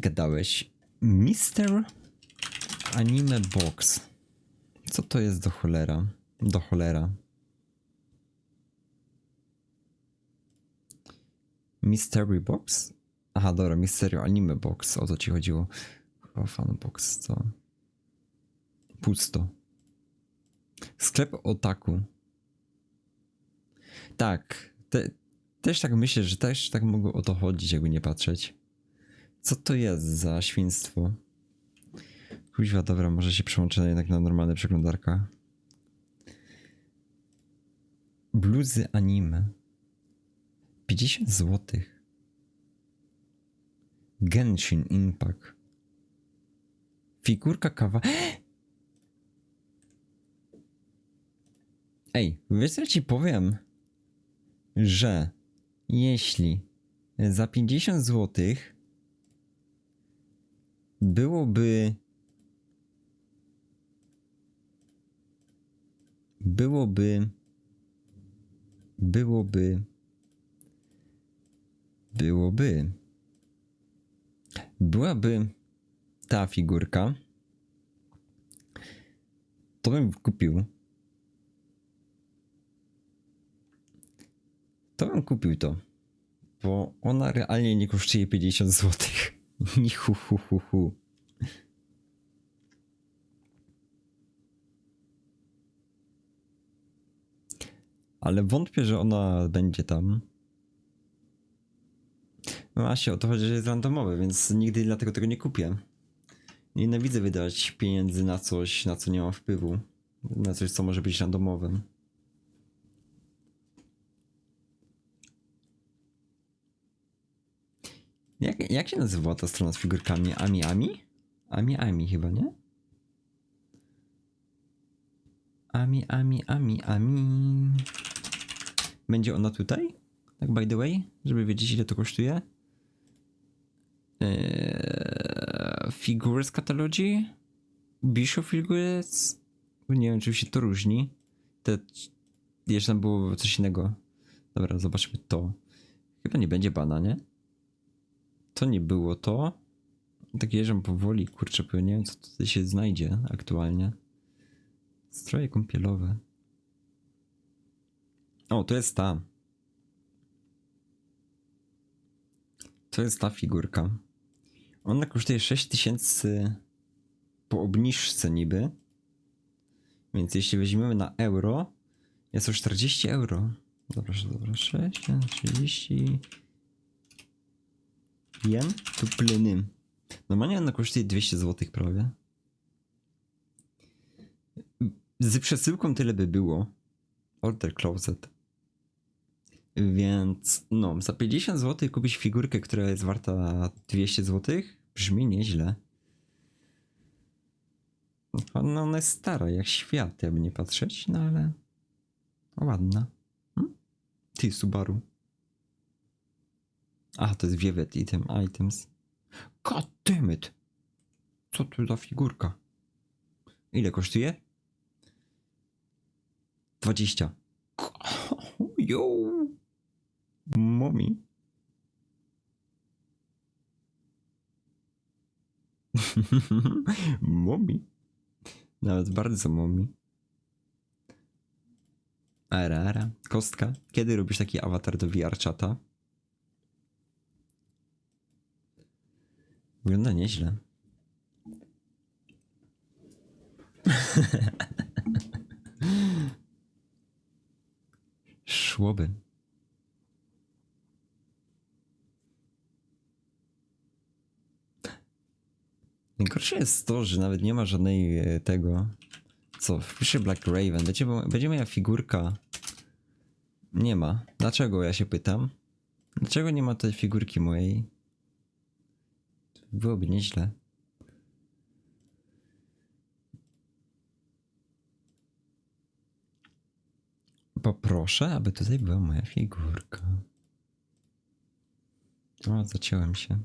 gadałeś? Mister Anime Box. Co to jest do cholera? Do cholera. Mystery Box? Aha, dobra, Mystery Anime Box. O to ci chodziło. Chyba fan box, co? Pusto. Sklep Otaku. Tak. Te, też tak myślę, że też tak mogło o to chodzić, jakby nie patrzeć. Co to jest za świństwo? Kuźwa, dobra, może się przełączę jednak na normalne przeglądarka. Bluzy anime. 50 zł. Genshin Impact. Figurka kawa. Ej, wiesz co ci powiem? Że jeśli za 50 zł byłoby byłoby byłoby byłoby. Byłaby ta figurka. To bym kupił. To bym kupił to bo ona realnie nie kosztuje 50 zł ni hu hu hu hu ale wątpię, że ona będzie tam. No właśnie, o to chodzi, że jest randomowe, więc nigdy dlatego tego nie kupię. Nienawidzę wydać pieniędzy na coś, na co nie mam wpływu. Na coś, co może być randomowe. Jak, jak się nazywała ta strona z figurkami? Ami Ami? Ami Ami chyba, nie? Ami, Ami, Ami, Ami. Będzie ona tutaj? Tak by the way, żeby wiedzieć ile to kosztuje. Eee, figures Catalogy? Bishop Figures? Nie wiem, czy się to różni. Te, jeszcze tam było coś innego. Dobra, zobaczmy to. Chyba nie będzie bana, nie? To nie było to. Tak jeżdżam powoli, kurczę, bo nie wiem co tutaj się znajdzie aktualnie. Stroje kąpielowe. O, to jest ta. To jest ta figurka. Ona kosztuje 6000 po obniżce niby. Więc jeśli weźmiemy na euro, jest to 40 euro. Dobra, dobra, 6, 30 jen dupliny. Normalnie ona kosztuje 200 zł prawie. Z przesyłką tyle by było. Order closet. Więc no, za 50 zł kupić figurkę, która jest warta 200 zł, brzmi nieźle. No, ona jest stara, jak świat, jakby nie patrzeć, no ale ładna. Hm? Ty, Subaru. A, to jest Viewet item, items. God damn it! Co tu za figurka? Ile kosztuje? 20. Yo! Mommy. mommy. Nawet bardzo mommy. Ara, ara. Kostka. Kiedy robisz taki awatar do VR Wygląda nieźle. Szłoby. Najgorsze jest to, że nawet nie ma żadnej e, tego. Co? Wpiszę Black Raven. Będzie, będzie moja figurka. Nie ma. Dlaczego ja się pytam? Dlaczego nie ma tej figurki mojej? Byłoby nieźle. Poproszę, aby tutaj była moja figurka. O, zaciąłem się.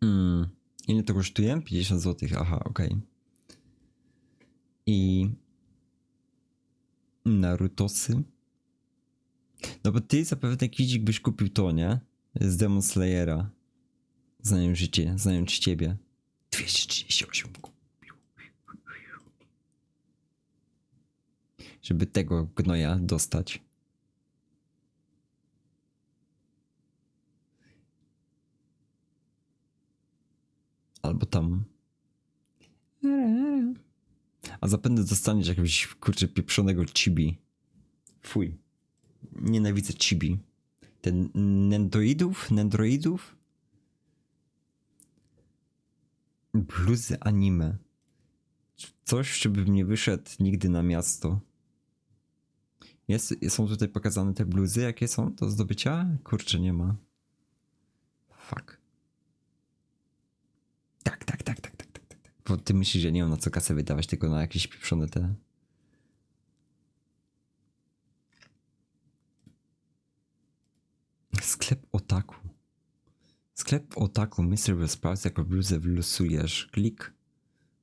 Hmm. Ile to kosztuje? 50 zł. Aha, okej. I Narutosy. No bo ty zapewne kwidzik byś kupił to, nie? Z Demon Slayera. Znając życie, znając ciebie. 238. Żeby tego gnoja dostać. Albo tam. A zapewne dostaniesz jakiegoś kurczę pieprzonego chibi. Fuj. Nienawidzę chibi. Ten nendoidów? Nendroidów? Bluzy anime. Coś, żeby nie wyszedł nigdy na miasto. Jest, są tutaj pokazane te bluzy, jakie są do zdobycia? Kurczę, nie ma. Fuck. Tak, tak, tak, tak, tak, tak, tak. Bo ty myślisz, że nie mam na co kasę wydawać, tylko na jakieś pieprzone te... Sklep. Sklep Otaku, Mr. Sprouts jako bluzę wylosujesz. Klik.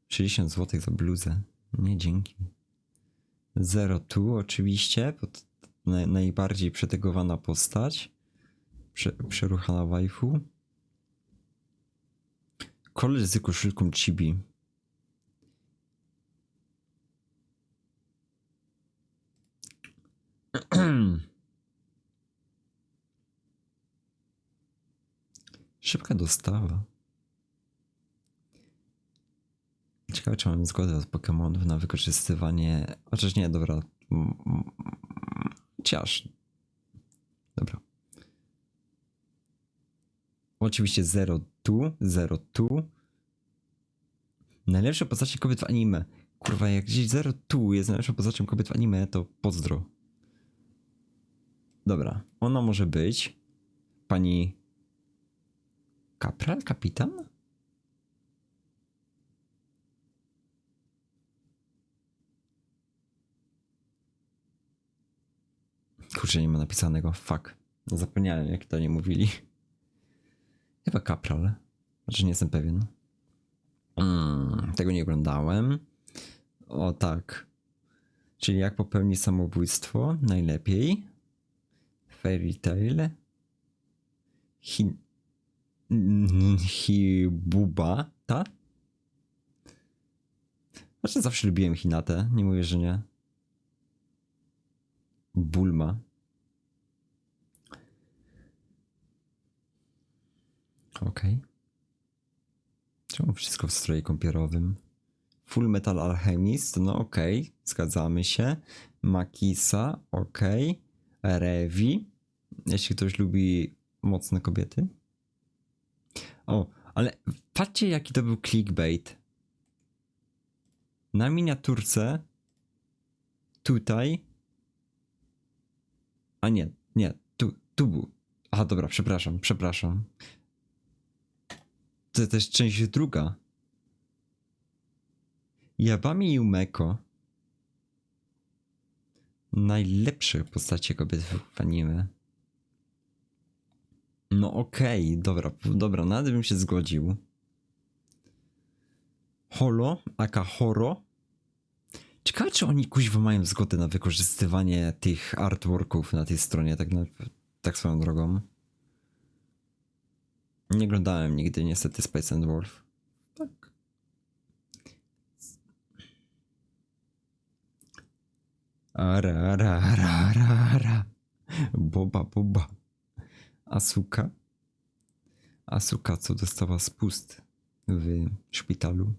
60 zł za bluzę. Nie, dzięki. Zero tu oczywiście, naj, najbardziej przetegowana postać. Prze, przeruchana waifu. Koleż z koszulką chibi. Szybka dostawa. Ciekawe, czy mam zgodę od Pokémonów na wykorzystywanie. Chociaż nie, dobra. Chociaż. Dobra. Oczywiście zero tu, zero tu. Najlepsze postacie kobiet w anime. Kurwa, jak gdzieś zero tu jest najlepszą postacią kobiet w anime, to pozdro. Dobra, ona może być pani kapral, kapitan? Kurczę, nie ma napisanego. Fuck. Zapomniałem, jak to nie mówili. Chyba kapral. Znaczy, nie jestem pewien. Mm, tego nie oglądałem. O tak. Czyli jak popełnić samobójstwo? Najlepiej. Fairy Tail. Hin... Mm, Hibuba, ta? Znaczy zawsze lubiłem Hinatę, nie mówię, że nie. Bulma. Okej. Czemu wszystko w stroju kąpierowym? Full Metal Alchemist, no okej, zgadzamy się. Makisa, okej. Revi, jeśli ktoś lubi mocne kobiety. O, ale patrzcie jaki to był clickbait. Na miniaturce tutaj a nie, nie, tu, tu był. Aha, dobra, przepraszam, przepraszam. To też część druga. Yabami Yumeko. Najlepsze postacie kobiet w anime. No okej, okay, dobra, dobra, nawet bym się zgodził. Holo, aka Horo. Ciekawe, czy oni kuźwa mają zgodę na wykorzystywanie tych artworków na tej stronie, tak, na, tak swoją drogą. Nie oglądałem nigdy niestety Space and Wolf. Tak. Ara, ara, ara, ara, ara. Boba, boba. Asuka. Asuka, co dostała spust w szpitalu.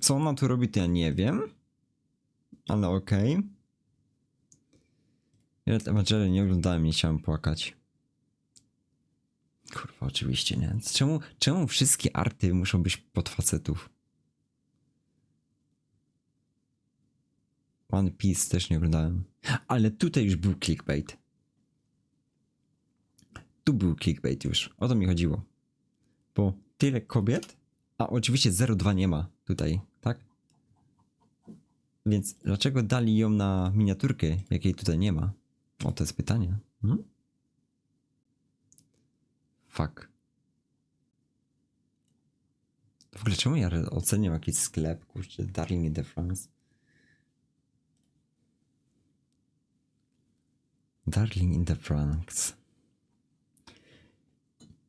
Co ona tu robi, to ja nie wiem. Ale okej. Okay. Ja Evangelia nie oglądałem, nie chciałem płakać. Kurwa, oczywiście nie. Czemu, czemu wszystkie arty muszą być pod facetów? One Piece też nie oglądałem. Ale tutaj już był clickbait. Tu był clickbait już. O to mi chodziło. Bo tyle kobiet, a oczywiście 02 nie ma tutaj, tak? Więc dlaczego dali ją na miniaturkę, jakiej tutaj nie ma? O, to jest pytanie. Hmm? Fuck. W ogóle czemu ja oceniam jakiś sklep, kurczę, Darling in the France? Darling in the Franks.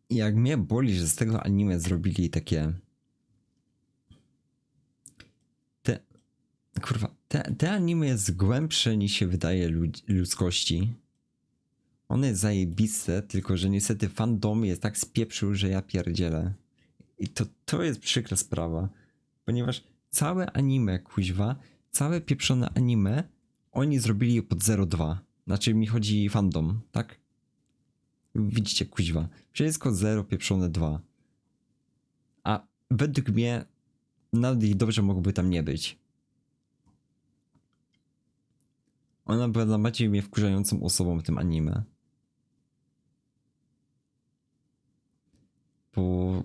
Jak mnie boli, że z tego anime zrobili takie. Te. Kurwa, te, te anime jest głębsze niż się wydaje ludzkości. One jest zajebiste, tylko że niestety fandom jest tak spieprzył, że ja pierdzielę. I to, to jest przykra sprawa. Ponieważ całe anime, kuźwa, całe pieprzone anime, oni zrobili pod 0,2. Znaczy mi chodzi fandom, tak? Widzicie, kuźwa. Wszystko 0 pieprzone 2. A według mnie nawet ich dobrze mogłoby tam nie być. Ona była najbardziej mnie wkurzającą osobą w tym anime. Bo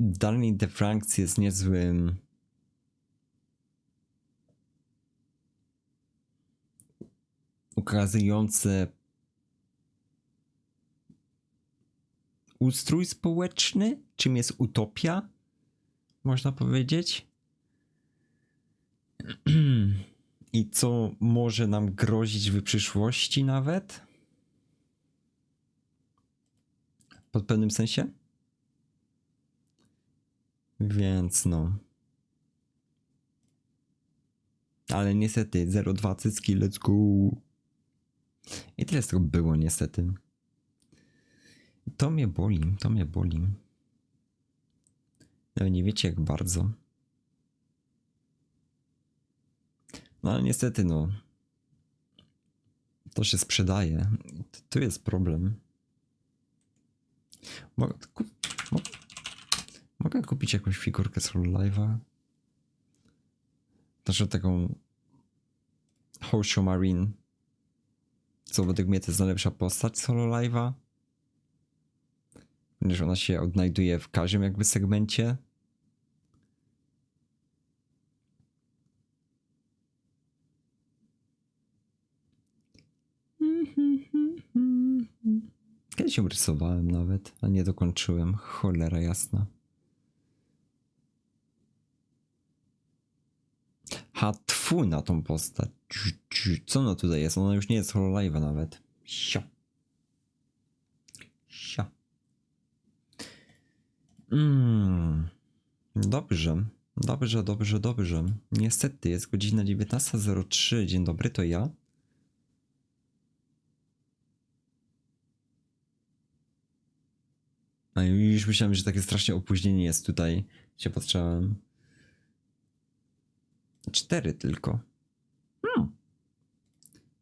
Darling the Franks jest niezłym ukazujący ustrój społeczny, czym jest utopia, można powiedzieć. I co może nam grozić w przyszłości nawet. Pod pewnym sensie. Więc no. Ale niestety 0,2 cycki, let's go. I tyle z tego było niestety. To mnie boli, to mnie boli. Nawet nie wiecie jak bardzo. No ale niestety no. To się sprzedaje. Tu jest problem. Mogę, kup, mo, mogę kupić jakąś figurkę z Hololive'a? Znaczy taką Hosho Marine. Co według mnie to jest najlepsza postać z Hololive'a. Ponieważ ona się odnajduje w każdym jakby segmencie. Kiedyś ją rysowałem nawet, a nie dokończyłem. Cholera jasna. Ha, tfu na tą postać. Co ona tutaj jest? Ona już nie jest Hololive'a nawet. Sio. Sio. Mm. Dobrze. Dobrze, dobrze, dobrze. Niestety jest godzina 19.03. Dzień dobry, to ja. A już myślałem, że takie strasznie opóźnienie jest tutaj. Się patrzałem. Cztery tylko. Hmm.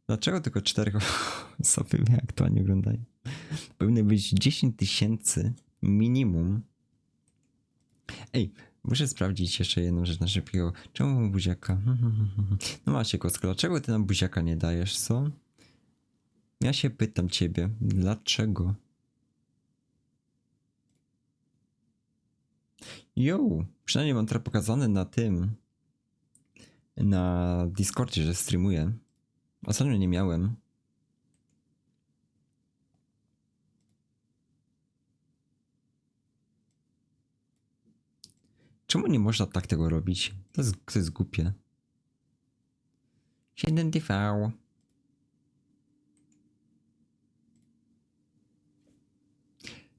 Dlaczego tylko cztery osoby mnie aktualnie oglądają? Powinno być 10 tysięcy minimum. Ej, muszę sprawdzić jeszcze jedną rzecz na szybkiego. Czemu mam buziaka? No macie kostkę, dlaczego ty nam buziaka nie dajesz, co? Ja się pytam ciebie, dlaczego? Jo, przynajmniej mam teraz pokazane na tym, na Discordzie, że streamuję. Ostatnio nie miałem. Czemu nie można tak tego robić? To jest, to jest głupie. 7TV.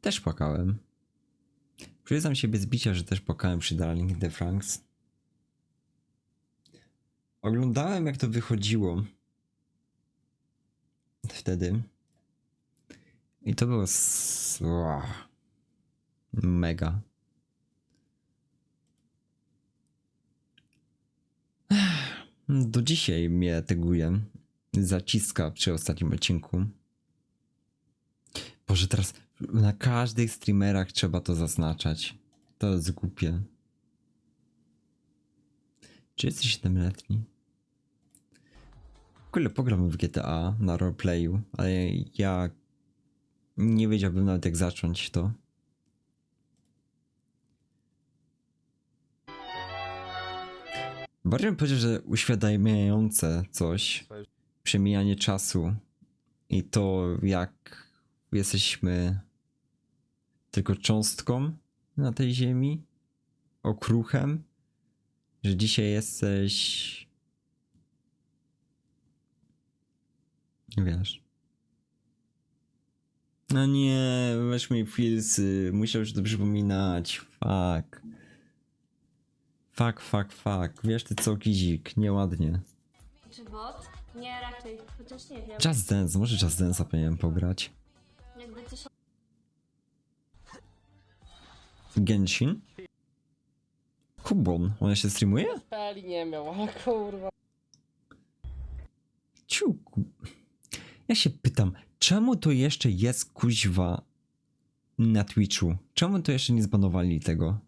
Też płakałem. Przyznam się bez bicia, że też płakałem przy Darling in the Franks. Oglądałem jak to wychodziło. Wtedy. I to było mega. Do dzisiaj mnie teguje. Zaciska przy ostatnim odcinku. Boże, teraz na każdych streamerach trzeba to zaznaczać. To jest głupie. Czy jesteś 7-letni? W ogóle w GTA na roleplayu, ale ja nie wiedziałbym nawet jak zacząć to. Bardziej bym powiedział, że uświadamiające coś, przemijanie czasu i to jak jesteśmy tylko cząstką na tej ziemi, okruchem, że dzisiaj jesteś. Wiesz. No nie, weź mi filsy. Musiał się to przypominać. Fuck. Fuck, fuck, fuck. Wiesz ty co, Kizik? Nieładnie. Czy bot? Nie, raczej. Chociaż nie wiem. Just Dance, może Just Dance'a powinienem pograć. Jakby coś Genshin? Kubon, ona się streamuje? Peli nie miał, ale kurwa. Ciuku. Ja się pytam, czemu to jeszcze jest kuźwa na Twitchu? Czemu to jeszcze nie zbanowali tego?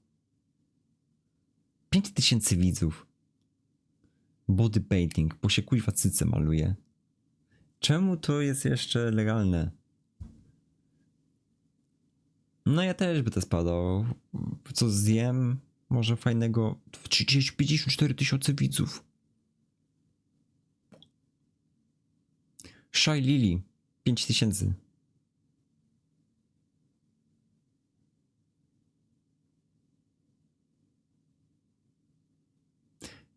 5000 widzów. Body painting, bo się kuźwa cyce maluje. Czemu to jest jeszcze legalne? No ja też by to spadał. Co zjem? Może fajnego. 30, 54 tysiące widzów. Shy Lily 5000.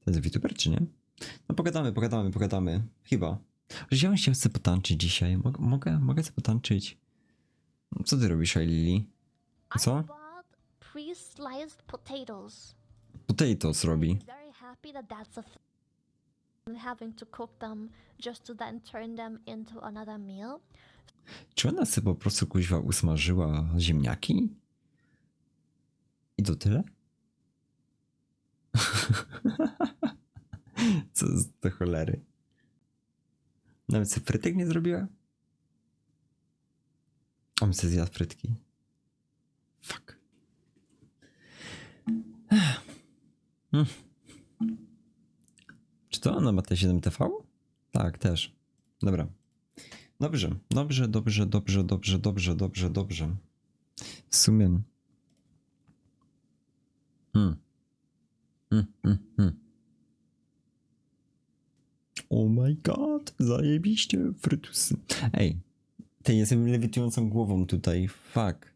To jest VTuber, czy nie? No pogadamy, pogadamy, pogadamy. Chyba. Wziąłem się chcę potańczyć dzisiaj. Mog mogę, mogę sobie potańczyć. Co ty robisz, Lily? Co? I bought pre-sliced potatoes. Potatoes robi. Very happy that that's a thing. I'm having to cook them just to then turn them into another meal. Czy ona sobie po prostu kuźwa usmażyła ziemniaki? I to tyle? Co do cholery? Nawet sobie frytek nie zrobiła? A my sobie zjadł frytki. Fuck. Hmm. Czy to ona ma te 7TV? Tak, też. Dobra. Dobrze, dobrze, dobrze, dobrze, dobrze, dobrze, dobrze, dobrze. W sumie. Hmm. Hmm, hmm, hmm. Oh my god, zajebiście frytusy. Ej, ty jestem lewitującą głową tutaj, fuck.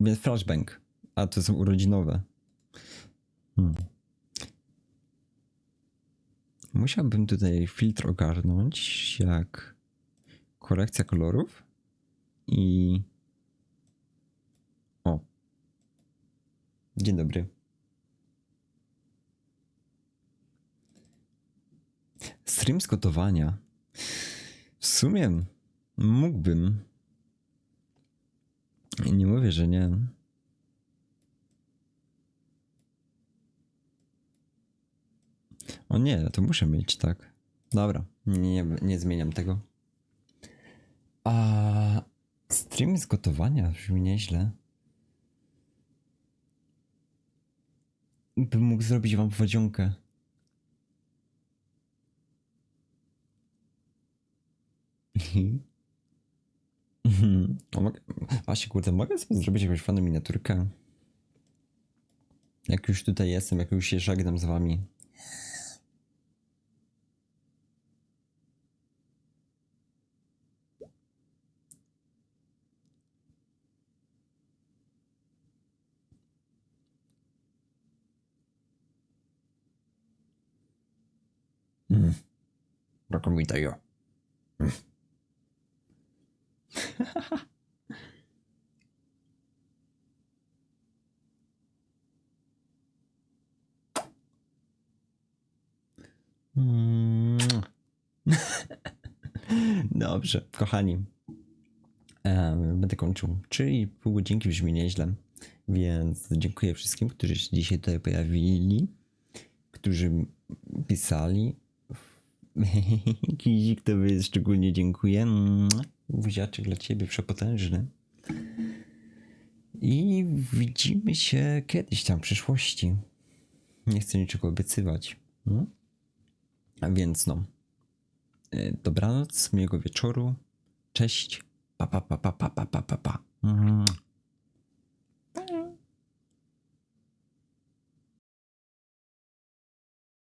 Więc flashbang, a to są urodzinowe. Hmm. Musiałbym tutaj filtr ogarnąć, jak korekcja kolorów i. O. Dzień dobry. Stream z gotowania. W sumie mógłbym. Nie mówię, że nie. O nie, to muszę mieć, tak. Dobra, nie, nie zmieniam tego. A stream z gotowania brzmi nieźle. Bym mógł zrobić wam wodzionkę. Mogę- Właśnie, kurde, mogę sobie zrobić jakąś fajną miniaturkę? Jak już tutaj jestem, jak już się żegnam z wami. Mm. Brakuje tego. Mm. Mm. Dobrze, kochani. Będę kończył. Czyli pół godzinki brzmi nieźle. Więc dziękuję wszystkim, którzy się dzisiaj tutaj pojawili, którzy pisali. Kizik, tobie szczególnie dziękuję. Buziaczek dla ciebie przepotężny. I widzimy się kiedyś tam w przyszłości. Nie chcę niczego obiecywać. No? A więc no. Y, Dobranoc, miłego wieczoru. Cześć. Pa pa pa pa pa pa pa pa. pa.